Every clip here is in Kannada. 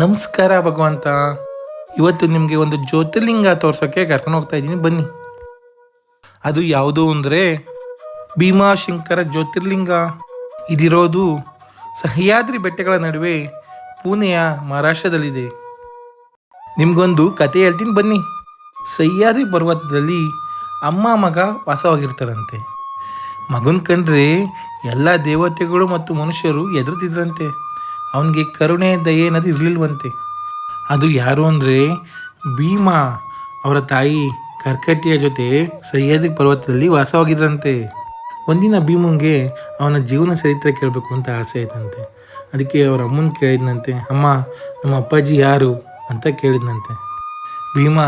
ನಮಸ್ಕಾರ ಭಗವಂತ. ಇವತ್ತು ನಿಮಗೆ ಒಂದು ಜ್ಯೋತಿರ್ಲಿಂಗ ತೋರ್ಸೋಕ್ಕೆ ಕರ್ಕೊಂಡು ಹೋಗ್ತಾ ಇದ್ದೀನಿ. ಬನ್ನಿ. ಅದು ಯಾವುದು ಅಂದರೆ ಭೀಮಾಶಂಕರ ಜ್ಯೋತಿರ್ಲಿಂಗ. ಇದಿರೋದು ಸಹ್ಯಾದ್ರಿ ಬೆಟ್ಟಗಳ ನಡುವೆ ಪುಣೆಯ ಮಹಾರಾಷ್ಟ್ರದಲ್ಲಿದೆ. ನಿಮಗೊಂದು ಕತೆ ಹೇಳ್ತೀನಿ. ಬನ್ನಿ. ಸಹ್ಯಾದ್ರಿ ಪರ್ವತದಲ್ಲಿ ಅಮ್ಮ ಮಗ ವಾಸವಾಗಿರ್ತಾರಂತೆ. ಮಗನ ಕಂಡ್ರೆ ಎಲ್ಲ ದೇವತೆಗಳು ಮತ್ತು ಮನುಷ್ಯರು ಎದುರುತ್ತಿದ್ರಂತೆ ಅವನಿಗೆ ಕರುಣೆ, ದಯೆ ಅನ್ನೋದು ಇರಲಿಲ್ವಂತೆ. ಅದು ಯಾರು ಅಂದರೆ ಭೀಮ ಅವರ ತಾಯಿ ಕರ್ಕಟಿಯ ಜೊತೆ ಸಹ್ಯಾದ್ರಿ ಪರ್ವತದಲ್ಲಿ ವಾಸವಾಗಿದ್ರಂತೆ. ಒಂದಿನ ಭೀಮಂಗೆ ಅವನ ಜೀವನ ಚರಿತ್ರೆ ಕೇಳಬೇಕು ಅಂತ ಆಸೆ ಆಯ್ತಂತೆ. ಅದಕ್ಕೆ ಅವರ ಅಮ್ಮನ ಕೇಳಿದ್ನಂತೆ, ಅಮ್ಮ, ನಮ್ಮ ಅಪ್ಪಾಜಿ ಯಾರು? ಅಂತ ಕೇಳಿದ್ನಂತೆ. ಭೀಮ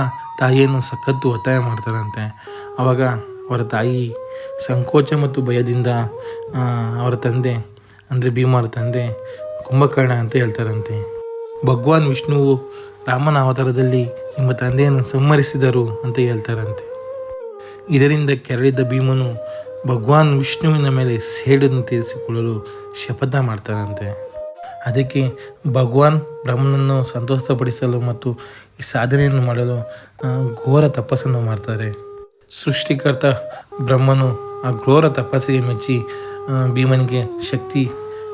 ತಾಯಿಯನ್ನು ಸಖತ್ತು ಒತ್ತಾಯ ಮಾಡ್ತಾರಂತೆ. ಆವಾಗ ಅವರ ತಾಯಿ ಸಂಕೋಚ ಮತ್ತು ಭಯದಿಂದ ಅವರ ತಂದೆ, ಅಂದರೆ ಭೀಮರ ತಂದೆ ಕುಂಭಕರ್ಣ ಅಂತ ಹೇಳ್ತಾರಂತೆ. ಭಗವಾನ್ ವಿಷ್ಣುವು ರಾಮನ ಅವತಾರದಲ್ಲಿ ನಿಮ್ಮ ತಂದೆಯನ್ನು ಸಂಹರಿಸಿದರು ಅಂತ ಹೇಳ್ತಾರಂತೆ. ಇದರಿಂದ ಕೆರಳಿದ್ದ ಭೀಮನು ಭಗವಾನ್ ವಿಷ್ಣುವಿನ ಮೇಲೆ ಸೇಡನ್ನು ತೀರಿಸಿಕೊಳ್ಳಲು ಶಪಥ ಮಾಡ್ತಾರಂತೆ. ಅದಕ್ಕೆ ಭಗವಾನ್ ಬ್ರಹ್ಮನನ್ನು ಸಂತೋಷಪಡಿಸಲು ಮತ್ತು ಈ ಸಾಧನೆಯನ್ನು ಮಾಡಲು ಘೋರ ತಪಸ್ಸನ್ನು ಮಾಡ್ತಾರೆ. ಸೃಷ್ಟಿಕರ್ತ ಬ್ರಹ್ಮನು ಆ ಘೋರ ತಪಸ್ಸಿಗೆ ಮೆಚ್ಚಿ ಭೀಮನಿಗೆ ಶಕ್ತಿ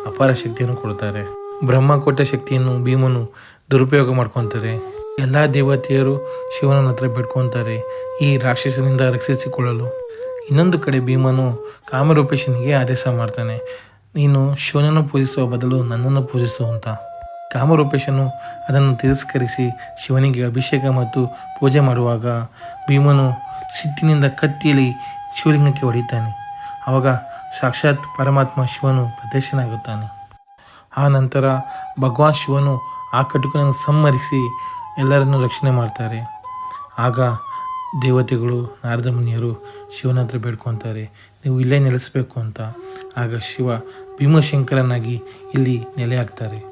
ಅಪಾರ ಶಕ್ತಿಯನ್ನು ಕೊಡ್ತಾರೆ ಬ್ರಹ್ಮ ಕೊಟ್ಟ ಶಕ್ತಿಯನ್ನು ಭೀಮನು ದುರುಪಯೋಗ ಮಾಡ್ಕೊತಾರೆ. ಎಲ್ಲ ದೇವತೆಯರು ಶಿವನ ಹತ್ರ ಬೇಡ್ಕೊತಾರೆ. ಈ ರಾಕ್ಷಸನಿಂದ ರಕ್ಷಿಸಿಕೊಳ್ಳಲು. ಇನ್ನೊಂದು ಕಡೆ ಭೀಮನು ಕಾಮರೂಪೇಶನಿಗೆ ಆದೇಶ ಮಾಡ್ತಾನೆ. ನೀನು ಶಿವನನ್ನು ಪೂಜಿಸುವ ಬದಲು ನನ್ನನ್ನು ಪೂಜಿಸು ಅಂತ. ಕಾಮರೂಪೇಶನು ಅದನ್ನು ತಿರಸ್ಕರಿಸಿ ಶಿವನಿಗೆ ಅಭಿಷೇಕ ಮತ್ತು ಪೂಜೆ ಮಾಡುವಾಗ ಭೀಮನು ಸಿಟ್ಟಿನಿಂದ ಕತ್ತಿಯಲ್ಲಿ ಶಿವಲಿಂಗಕ್ಕೆ ಹೊಡಿತಾನೆ. ಆವಾಗ ಸಾಕ್ಷಾತ್ ಪರಮಾತ್ಮ ಶಿವನು ಪ್ರದರ್ಶನಾಗುತ್ತಾನೆ ಆ ನಂತರ ಭಗವಾನ್ ಶಿವನು ಆ ಕಟುಕನನ್ನು ಸಂಹರಿಸಿ ಎಲ್ಲರನ್ನು ರಕ್ಷಣೆ ಮಾಡ್ತಾರೆ. ಆಗ ದೇವತೆಗಳು, ನಾರದ ಮುನಿಯರು ಶಿವನ ಹತ್ರ ಬೇಡ್ಕೊತಾರೆ, ನೀವು ಇಲ್ಲೇ ನೆಲೆಸಬೇಕು ಅಂತ. ಆಗ ಶಿವ ಭೀಮಶಂಕರನಾಗಿ ಇಲ್ಲಿ ನೆಲೆ ಆಗ್ತಾರೆ